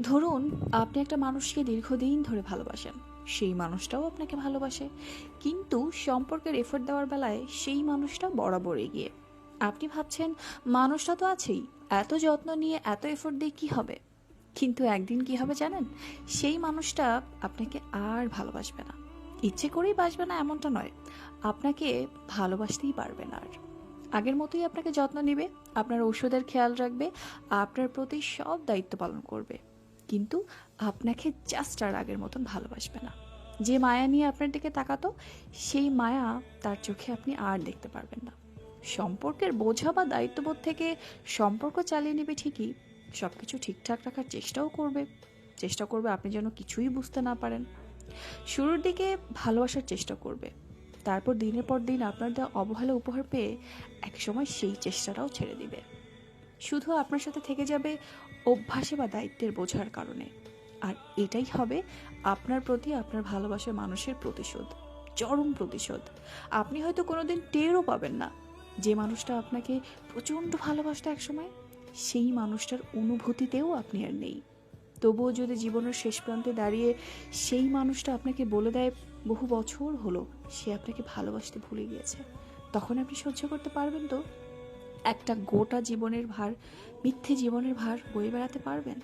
ধরুন, আপনি একটা মানুষকে দীর্ঘদিন ধরে ভালোবাসেন। সেই মানুষটাও আপনাকে ভালোবাসে। কিন্তু সম্পর্কের এফোর্ট দেওয়ার বেলায় সেই মানুষটা বরাবর এগিয়ে। আপনি ভাবছেন, মানুষটা তো আছেই। এত যত্ন নিয়ে, এত এফোর্ট দিয়ে কী হবে? কিন্তু একদিন কি হবে জানেন? সেই মানুষটা আপনাকে আর ভালোবাসবে না। ইচ্ছে করেই বাসবে না এমনটা নয়। আপনাকে ভালোবাসতেই পারবে না আর। আগের মতোই আপনাকে যত্ন নেবে, আপনার ওষুধের খেয়াল রাখবে, আপনার প্রতি সব দায়িত্ব পালন করবে। কিন্তু আপনাকে জাস্ট আর আগের মতন ভালোবাসবে না। যে মায়া নিয়ে আপনার দিকে তাকাতো, সেই মায়া তার চোখে আপনি আর দেখতে পারবেন না। সম্পর্কের বোঝা বা দায়িত্ববোধ থেকে সম্পর্ক চালিয়ে নেবে ঠিকই সব কিছু ঠিকঠাক রাখার চেষ্টাও করবে। চেষ্টা করবে আপনি যেন কিছুই বুঝতে না পারেন। শুরুর দিকে ভালোবাসার চেষ্টা করবে। তারপর দিনের পর দিন আপনার দেওয়া অবহেলা উপহার পেয়ে একসময় সেই চেষ্টাটাও ছেড়ে দিবে। শুধু আপনার সাথে থেকে যাবে অভ্যাসে বা দায়িত্বের বোঝার কারণে। আর এটাই হবে আপনার প্রতি আপনার ভালোবাসার মানুষের প্রতিশোধ, চরম প্রতিশোধ। আপনি হয়তো কোনোদিন টেরও পাবেন না যে মানুষটা আপনাকে প্রচণ্ড ভালোবাসত একসময়, সেই মানুষটার অনুভূতিতেও আপনি আর নেই। তবুও যদি জীবনের শেষ প্রান্তে দাঁড়িয়ে সেই মানুষটা আপনাকে বলে দেয়, বহু বছর হলো, সে আপনাকে ভালোবাসতে ভুলে গিয়েছে। তখন আপনি সহ্য করতে পারবেন তো? একটা গোটা জীবনের ভার মিথ্যে জীবনের ভার বয়ে বেড়াতে পারবেন?